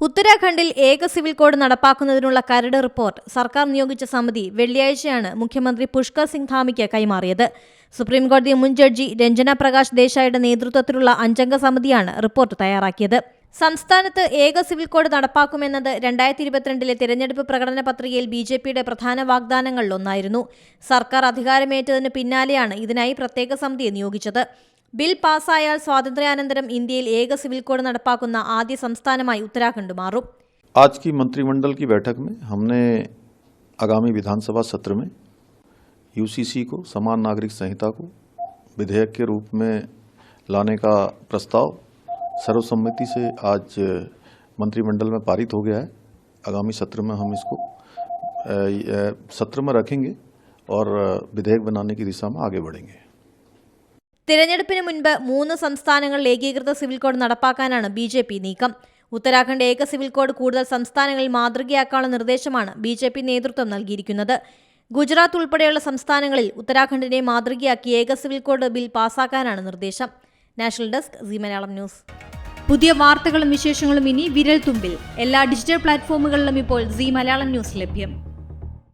ഉത്തരാഖണ്ഡിൽ ഏക civil code നടപ്പാക്കുന്നതിനുള്ള കരട് റിപ്പോർട്ട് സർക്കാർ നിയോഗിച്ച സമിതി വെള്ളിയാഴ്ചയാണ് മുഖ്യമന്ത്രി പുഷ്കർ സിംഗ് ധാമിക്ക് കൈമാറിയത്. സുപ്രീംകോടതി മുൻ ജഡ്ജി രഞ്ജന പ്രകാശ് ദേശായിയുടെ നേതൃത്വത്തിലുള്ള അഞ്ചംഗ സമിതിയാണ് റിപ്പോർട്ട് തയ്യാറാക്കിയത്. സംസ്ഥാനത്ത് ഏക സിവിൽ കോഡ് നടപ്പാക്കുമെന്നത് രണ്ടായിരത്തി ഇരുപത്തിരണ്ടിലെ തിരഞ്ഞെടുപ്പ് പ്രകടന പത്രികയിൽ ബി ജെ പിയുടെ പ്രധാന വാഗ്ദാനങ്ങളിലൊന്നായിരുന്നു സർക്കാർ അധികാരമേറ്റതിന് പിന്നാലെയാണ് ഇതിനായി പ്രത്യേക സമിതിയെ നിയോഗിച്ചത്. ബിൽ പാസ്സായാൽ സ്വാതന്ത്ര്യാനന്തരം ഇന്ത്യയിൽ ഏക സിവിൽ കോഡ് നടപ്പാക്കുന്ന ആദ്യ സംസ്ഥാനമായി ഉത്തരാഖണ്ഡ് മാറും आज की मंत्रिमंडल की बैठक में हमने आगामी विधानसभा सत्र में यूसीसी को समान नागरिक संहिता को विधेयक के रूप में लाने का प्रस्ताव सर्वसम्मति से आज मंत्रिमंडल में पारित हो गया है आगामी सत्र में हम इसको अ, अ, सत्र में रखेंगे और अ, विधेयक बनाने की दिशा में आगे बढ़ेंगे തിരഞ്ഞെടുപ്പിന് മുൻപ് മൂന്ന് സംസ്ഥാനങ്ങളിൽ ഏകീകൃത സിവിൽ കോഡ് നടപ്പാക്കാനാണ് ബി ജെ പി നീക്കം. ഉത്തരാഖണ്ഡ് ഏക സിവിൽ കോഡ് കൂടുതൽ സംസ്ഥാനങ്ങളിൽ മാതൃകയാക്കാനുള്ള നിർദ്ദേശമാണ് ബി ജെ പി നേതൃത്വം നൽകിയിരിക്കുന്നത്. ഗുജറാത്ത് ഉൾപ്പെടെയുള്ള സംസ്ഥാനങ്ങളിൽ ഉത്തരാഖണ്ഡിനെ മാതൃകയാക്കി ഏക സിവിൽ കോഡ് ബിൽ പാസാക്കാനാണ് നിർദ്ദേശം. National desk C Malayalam news. പുതിയ വാർത്തകളും വിശേഷങ്ങളും ഇനി വിരൽ തുമ്പിൽ എല്ലാ ഡിജിറ്റൽ പ്ലാറ്റ്ഫോമുകളിലും ഇപ്പോൾ സി മലയാളം ന്യൂസ് ലഭ്യം.